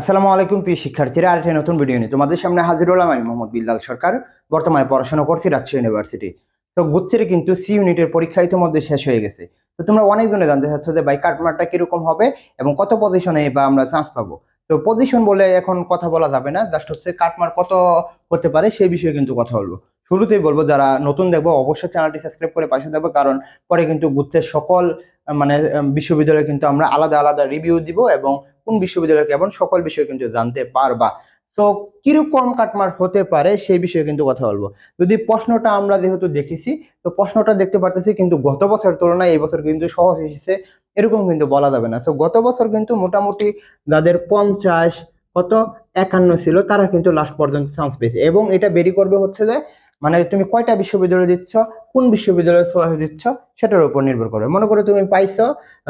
আসসালামু আলাইকুম, প্রিয় শিক্ষার্থীরা। আরেকটি নতুন ভিডিও নিয়ে তোমাদের সামনে হাজির হলাম আমি মোহাম্মদ বিল্লাল সরকার। বর্তমানে পড়াশোনা করছি রাজশাহী ইউনিভার্সিটি তো। গুচ্ছের কিন্তু সি ইউনিটের পরীক্ষা ইতিমধ্যে শেষ হয়ে গেছে। তো তোমরা অনেকজনে জানতে চাচ্ছ যে, ভাই কাটমারটা কীরকম হবে এবং কত পজিশনে বা আমরা চান্স পাবো? তো পজিশন বলে এখন কথা বলা যাবে না। জাস্ট হচ্ছে কাটমার কত হতে পারে সেই বিষয়ে কিন্তু কথা বলব। শুরুতেই বলব, যারা নতুন দেখব, অবশ্যই চ্যানেলটি সাবস্ক্রাইব করে পাশে দেবো কারণ পরে কিন্তু গুচ্ছের সকল মানে বিশ্ববিদ্যালয়ে কিন্তু আমরা আলাদা আলাদা রিভিউ দিব এবং কোন বিশ্ববিদ্যালয় কেমন, সকল বিষয়ে কিন্তু জানতে পারবা। তো কীরকম কাটমার হতে পারে সেই বিষয়ে কিন্তু কথা বলব। যদি প্রশ্নটা আমরা যেহেতু দেখেছি, তো প্রশ্নটা দেখতে পারতেছি কিন্তু গত বছর তুলনায় এই বছর কিন্তু সহজ এসেছে, এরকম কিন্তু বলা যাবে না। তো গত বছর কিন্তু মোটামুটি যাদের পঞ্চাশ কত একান্ন ছিল, তারা কিন্তু লাস্ট পর্যন্ত চান্স পেয়েছে। এবং এটা বেরি করবে হচ্ছে যে মানে তুমি কয়টা বিশ্ববিদ্যালয় দিচ্ছ, কোন বিশ্ববিদ্যালয়ে দিচ্ছ, সেটার উপর নির্ভর করে। মনে করো তুমি পাইছো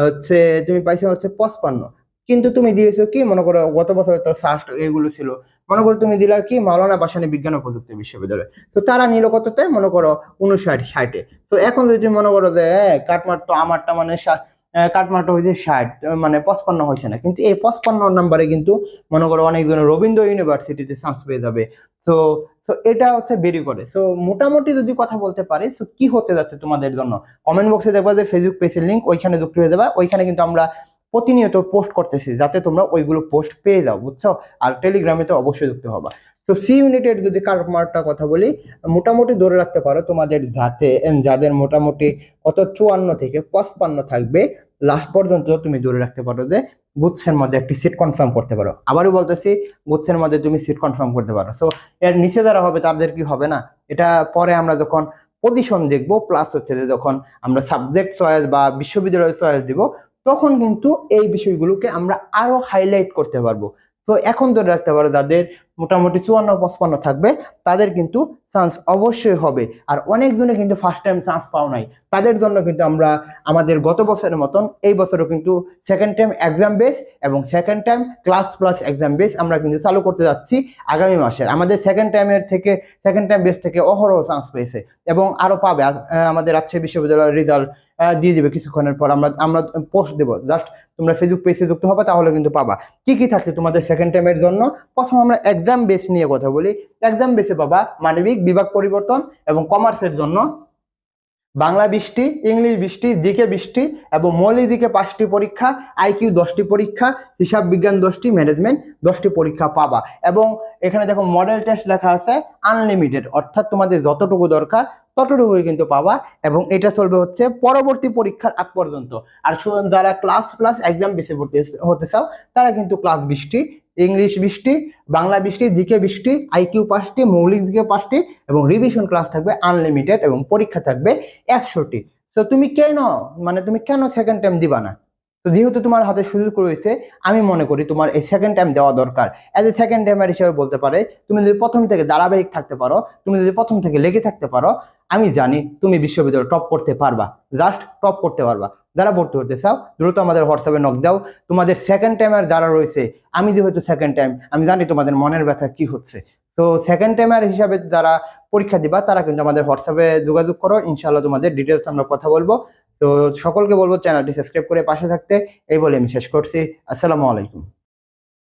হচ্ছে, তুমি পাইছো হচ্ছে পঁচপান্ন। কিন্তু তুমি দিয়েছ কি, মনে করো গত বছর তো সাস্ট এগুলো ছিল। মনে করো তুমি দিলা কি, মাওলানা ভাসানী বিজ্ঞান ও প্রযুক্তি বিশ্ববিদ্যালয়। তো তারা নিল কততে মনে করো উনষাট ষাটে। তো এখন যদি তুমি মনে করো যে হ্যাঁ কাটমার তো আমারটা মানে সা- আহ, কাটমারটা হয়েছে ষাট মানে পঁচপান্ন হয়েছে না। কিন্তু এই পঁচপান্ন নাম্বারে কিন্তু মনে করো অনেকজন রবীন্দ্র ইউনিভার্সিটিতে চান্স পেয়ে যাবে। তো তো এটা হচ্ছে বেরি করে। তো মোটামুটি যদি কথা বলতে পারি তো কি হতে যাচ্ছে তোমাদের জন্য? কমেন্ট বক্সে দেখবা যে ফেসবুক পেজের লিঙ্ক ওইখানে যুক্ত হয়ে যাবে। ওইখানে কিন্তু আমরা প্রতিনিয়ত পোস্ট করতেছি যাতে তোমরা ওইগুলো পোস্ট পেয়ে যাও বুঝছ? আর টেলিগ্রামে তো অবশ্যই যুক্ত হবা। তো সি ইউনিটের যদি কারমারটা কথা বলি, মোটামুটি ধরে রাখতে পারো তোমাদের যাতে যাদের মোটামুটি কত চুয়ান্ন থেকে পঁচপান্ন থাকবে লাস্ট পর্যন্ত তুমি ধরে রাখতে পারো যে গুচ্ছের মধ্যে একটি সিট কনফার্ম করতে পারো। আবারও বলতেছি গুচ্ছের মধ্যে তুমি সিট কনফার্ম করতে পারো। সো এর নিচে যারা হবে তাদের কি হবে না? এটা পরে আমরা যখন পজিশন দেখব প্লাস হচ্ছে যে যখন আমরা সাবজেক্ট চয়েস বা বিশ্ববিদ্যালয় চয়েস দিব, তখন কিন্তু এই বিষয়গুলোকে আমরা আরও হাইলাইট করতে পারব। তো এখন ধরে রাখতে পারো যাদের মোটামুটি চুয়ান্ন, পঁচপান্ন থাকবে, তাদের কিন্তু চান্স অবশ্যই হবে। আর অনেকজনে কিন্তু ফার্স্ট টাইম চান্স পাও নাই। তাদের জন্য কিন্তু আমরা আমাদের গত বছরের মতন, এই বছরও কিন্তু সেকেন্ড টাইম এক্সাম বেস এবং second time class plus exam base আমরা কিন্তু চালু করতে যাচ্ছি আগামী মাসে আমাদের সেকেন্ড টাইমের থেকে সেকেন্ড টাইম বেস থেকে অহরহ চান্স পেয়েছে এবং আরও পাবে। আমাদের রাজশাহী বিশ্ববিদ্যালয়ের রেজাল্ট দিয়ে দিবে কিছুক্ষণের পর। আমরা আমরা পোস্ট দেবো। জাস্ট তোমরা ফেসবুক পেজে যুক্ত হবে, তাহলে কিন্তু পাবা। কি কি থাকছে তোমাদের সেকেন্ড টাইমের জন্য? প্রথম আমরা এক্সাম বেস নিয়ে কথা বলি। এক্সাম বেসে পাবা মানবিক বিভাগ পরিবর্তন এবং কমার্সের জন্য। বাংলা বৃষ্টি, ইংলিশ বৃষ্টি, দিকে বৃষ্টি এবং মৌলিক দিকে পাঁচটি পরীক্ষা আইকিউ দশটি পরীক্ষা, হিসাব বিজ্ঞান দশটি ম্যানেজমেন্ট দশটি পরীক্ষা পাবা। এবং এখানে দেখো মডেল টেস্ট লেখা আছে আনলিমিটেড অর্থাৎ তোমাদের যতটুকু দরকার ততটুকুই কিন্তু পাবা এবং এটা চলবে হচ্ছে পরবর্তী পরীক্ষার আগ পর্যন্ত। আর যারা ক্লাস প্লাস এক্সাম বেসে ভর্তি হতে চাও, তারা কিন্তু ক্লাস বৃষ্টি ইংলিশ বৃষ্টি, বাংলা বৃষ্টি দিকে বৃষ্টি আইকিউ পাঁচটি মৌলিক দিকে পাঁচটি এবং রিভিশন ক্লাস থাকবে আনলিমিটেড এবং পরীক্ষা থাকবে একশোটি। তো তুমি কেন মানে তুমি কেন সেকেন্ড টাইম দিবা না? তো যেহেতু তোমার হাতে সুযোগ রয়েছে, আমি মনে করি তোমার এই সেকেন্ড টাইম দেওয়া দরকার। অ্যাজ এ সেকেন্ড টাইমার হিসেবে বলতে পারে, তুমি যদি প্রথম থেকে ধারাবাহিক থাকতে পারো, তুমি যদি প্রথম থেকে লেগে থাকতে পারো, আমি জানি তুমি বিশ্ববিদ্যালয় টপ করতে পারবা। জাস্ট টপ করতে পারবা। যারা ভর্তি হতে চাও, দ্রুত আমাদের হোয়াটসঅ্যাপে নক দাও। তোমাদের সেকেন্ড টাইমার যারা রয়েছে, আমি যেহেতু সেকেন্ড টাইম আমি জানি তোমাদের মনের ব্যথা কি হচ্ছে। তো সেকেন্ড টাইমার হিসাবে যারা পরীক্ষা দিবা, তারা কিন্তু আমাদের হোয়াটসঅ্যাপে যোগাযোগ করো। ইনশাআল্লাহ তোমাদের ডিটেলস আমরা কথা বলব। তো সকলকে বলব চ্যানেলটি সাবস্ক্রাইব করে পাশে থাকতে। এই বলে আমি শেষ করছি। আসসালামু আলাইকুম।